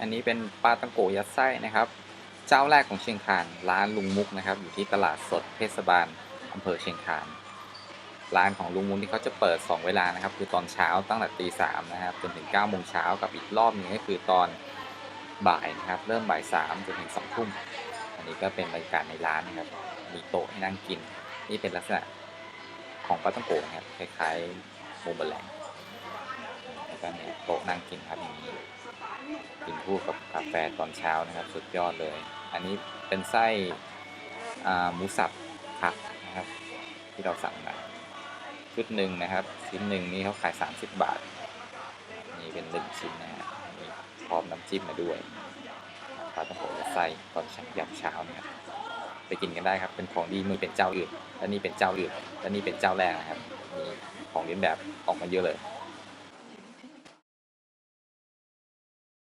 อันนี้เป็นปลาตังโกยัดไส้นะครับ เจ้าแรกของเชียงคานร้านลุงมุกนะครับ อยู่ที่ตลาดสดเทศบาลอำเภอเชียงคานร้านของลุงมุกที่เขาจะเปิด 2 เวลานะครับ คือตอนเช้าตั้งแต่ตีสามนะครับจนถึง9ก้าโมงเช้ากับอีกรอบหนึงก็คือตอนบ่ายนะครับ เริ่มบ่ายสามจนถึงสองทุ่มอันนี้ก็เป็นบรรยากาศในร้านนะครับมีโต๊ะให้นั่งกิน นี่เป็นลักษณะของปลาตังโกนะครับคล้ายๆโมบะแหลงแล้วก็เนี่ยโต๊ะนั่งกินครับอย่างนี้ กินคู่กับกาแฟตอนเช้านะครับสุดยอดเลย อันนี้เป็นไส้อ่าหมูสับผักนะครับ ที่เราสั่งมาชุดหนึ่งนะครับ ชิ้นหนึ่งนี่เขาขาย 30 บาท นี่เป็นหนึ่งชิ้นนะฮะมีพร้อมน้ำจิ้มมาด้วยปลาต้องโกะไส้ตอนเช้ายามเช้านะครับไปกินกันได้ครับ เป็นของดีมือเป็นเจ้าอื่นและนี่เป็นเจ้าอื่นและนี่เป็นเจ้าแรกนะครับมีของเลียนแบบออกมาเยอะเลย